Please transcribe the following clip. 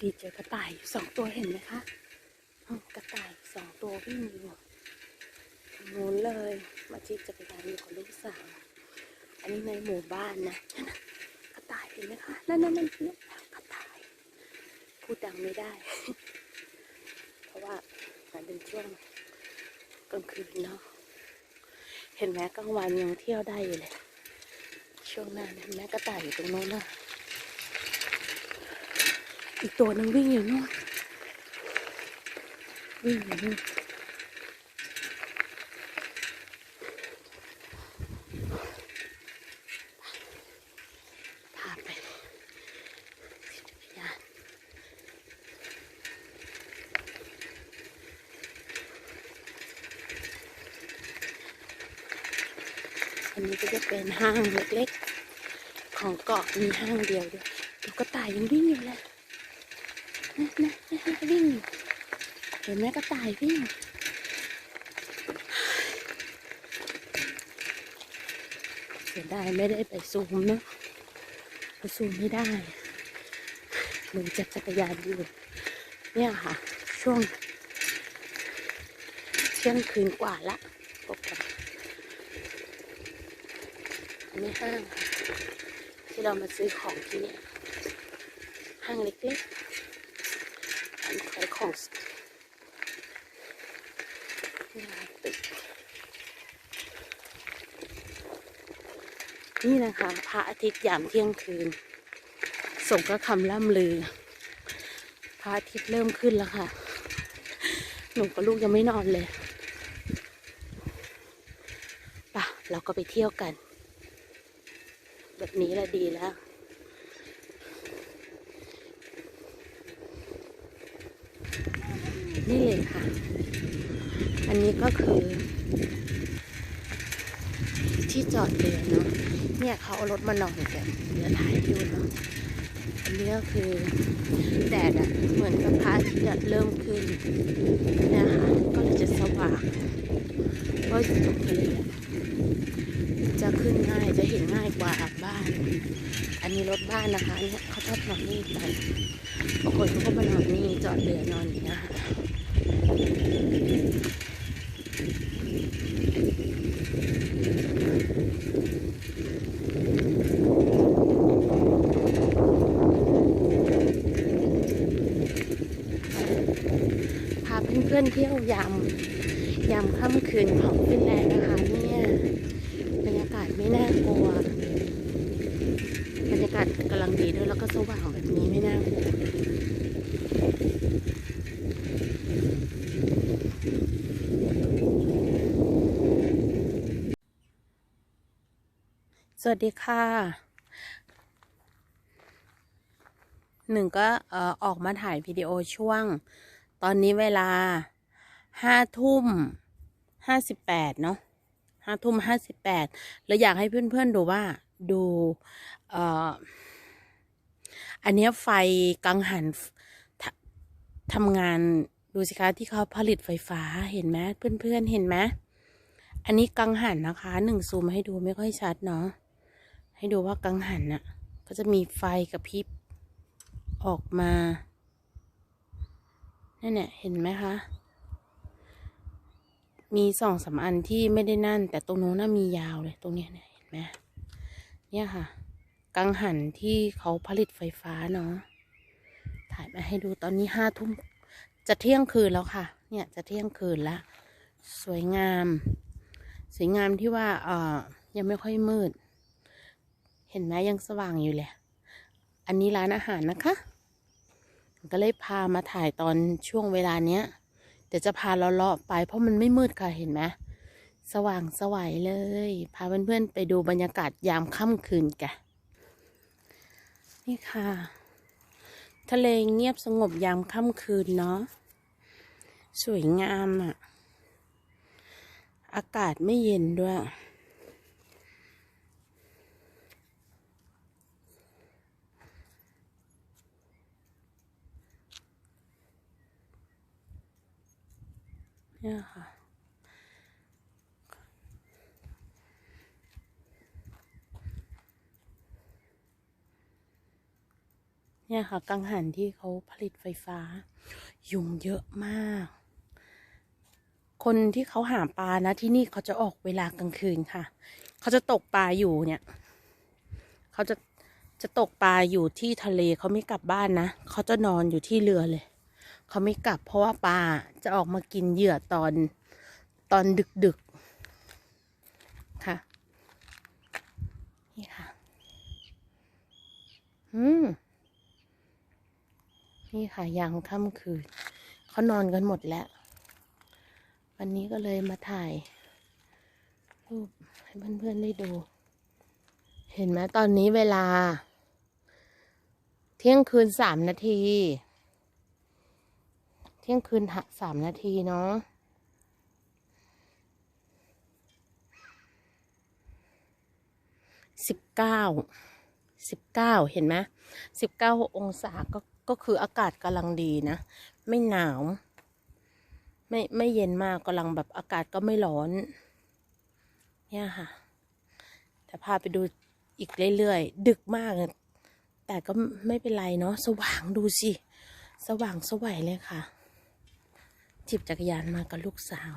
ดีเจอกระต่ายสองตัวเห็นไหมคะกระต่ายสองตัววิ่งอยู่ตรงนู้นเลย มาจีจักรยานอยู่กับลูกสาว อันนี้ในหมู่บ้านนะนั่นนะกระต่ายเห็นไหมคะ นั่นนั่นนั่นนั่นกระต่าย พูดดังไม่ได้ เพราะว่ามันเป็นช่วงกลางคืนเนาะ เห็นไหมกลางวันยังเที่ยวได้อยู่เลย ช่วงหน้าเห็นไหมกระต่ายอยู่ตรงโน้นนะ อีกตัวหนึ่งวิ่งอยู่โน่นวิ่งอยู่นู่นพาไปขี่จักรยานอันนี้ก็จะเป็นห้างเล็กๆของเกาะมีห้างเดียวด้วยดูกตายยังวิ่งอยู่เลย นะนะนะวิ่งเห็นไหมกระต่ายวิ่งเสียดายไม่ได้ไปซูมเนะไปซูมไม่ได้หนูจักจักรยานอยู่เนี่ยค่ะ ช่วงเที่ยงคืนกว่าละปกติอันนี้ห้าง ที่เรามาซื้อของที่เนี่ยห้างเล็กๆ อันขายของนี่นะคะตึกนี่นะคะ พระอาทิตย์ยามเที่ยงคืนสมกับคำล่ำลือ พระอาทิตย์เริ่มขึ้นแล้วค่ะ หนูกับลูกยังไม่นอนเลยป่ะเราก็ไปเที่ยวกัน แบบนี้ละดีแล้ว นี่เลยค่ะ อันนี้ก็คือ ที่จอดเรือเนาะ เนี่ยเขาเอารถมานอนกันเรือถ่ายให้ดูเนาะ อันนี้ก็คือ แดดอะเหมือนกับพระอาทิตย์อะเริ่มขึ้นนะคะก็เลยจะสว่างเพราะอยู่ตรงทะเลอจะขึ้นง่ายจะเห็นง่ายกว่าบ้าน อันนี้รถบ้านนะคะเนี่ยเขาชอบนอนนี่กันบางคนเขาก็มานอนนี่จอดเรือนอนนี้นะคะ เพื่อนเที่ยวยามยามค่ำคืนของฟินแลนด์นะคะเนี่ยบรรยากาศไม่น่ากลัว บรรยากาศกำลังดีด้วยแล้วก็สว่างแบบนี้ไม่น่ากลัว สวัสดีค่ะ หนึ่งก็ออกมาถ่ายวิดีโอช่วง ตอนนี้เวลาห้าทุ่มห้าสิบแปดเนาะห้าทุ่มห้าสิบแปดแล้วอยากให้เพื่อนๆดูว่าดูเอ่ออันนี้ไฟกังหันททำงานดูสิคะที่เขาผลิตไฟฟ้าเห็นไหมเพื่อนๆเห็นไหมอันนี้กังหันนะคะหนึ่งซูมให้ดูไม่ค่อยชัดเนาะ ให้ดูว่ากังหันน่ะ ก็จะมีไฟกระพริบออกมานั่นเนี่ยเห็นไหมคะ มีสองสามอันที่ไม่ได้นั่น แต่ตรงโน้นน่ะมียาวเลยตรงเนี้ยเนี่ยเห็นไหมเนี่ยค่ะ กังหันที่เขาผลิตไฟฟ้าเนาะถ่ายมาให้ดูตอนนี้ห้าทุ่มจะเที่ยงคืนแล้วค่ะ เนี่ยจะเที่ยงคืนละ สวยงาม สวยงามที่ว่าเออยังไม่ค่อยมืด เห็นไหมยังสว่างอยู่เลย อันนี้ร้านอาหารนะคะ ก็เลยพามาถ่ายตอนช่วงเวลาเนี้ย เดี๋ยวจะพาเราเลาะไป เพราะมันไม่มืดค่ะเห็นไหมสว่างสวัยเลย พาเพื่อนๆไปดูบรรยากาศยามค่ำคืนกันนี่ค่ะ ทะเลเงียบสงบยามค่ำคืนเนาะสวยงามอะ่ะ อากาศไม่เย็นด้วย เนี่ยค่ะ เนี่ยค่ะ กังหันที่เขาผลิตไฟฟ้า ยุงเยอะมาก คนที่เขาหาปลานะที่นี่เขาจะออกเวลากลางคืนค่ะ เขาจะตกปลาอยู่เนี่ย เขาจะจะตกปลาอยู่ที่ทะเลเขาไม่กลับบ้านนะ เขาจะนอนอยู่ที่เรือเลย เขาไม่กลับเพราะว่าปลาจะออกมากินเหยื่อตอนตอนดึกดึกๆค่ะ นี่ค่ะ อืม นี่ค่ะยามค่ำคืน เขานอนกันหมดแล้ว วันนี้ก็เลยมาถ่าย รูปให้เพื่อนๆได้ดู เห็นไหมตอนนี้เวลา เที่ยงคืนสามนาที เที่ยงคืนหะสามนาทีเนาะสิบเก้าสิบเก้าเห็นไหมสิบเก้าองศาก็ก็คืออากาศกำลังดีนะ ไม่หนาว ไม่ไม่เย็นมากกำลังแบบอากาศก็ไม่ร้อน เนี่ยค่ะ แต่พาไปดูอีกเรื่อยๆ ดึกมาก แต่ก็ไม่เป็นไรเนาะสว่างดูสิ สว่างสวัยเลยค่ะ ถีบจักรยานมากับลูกสาว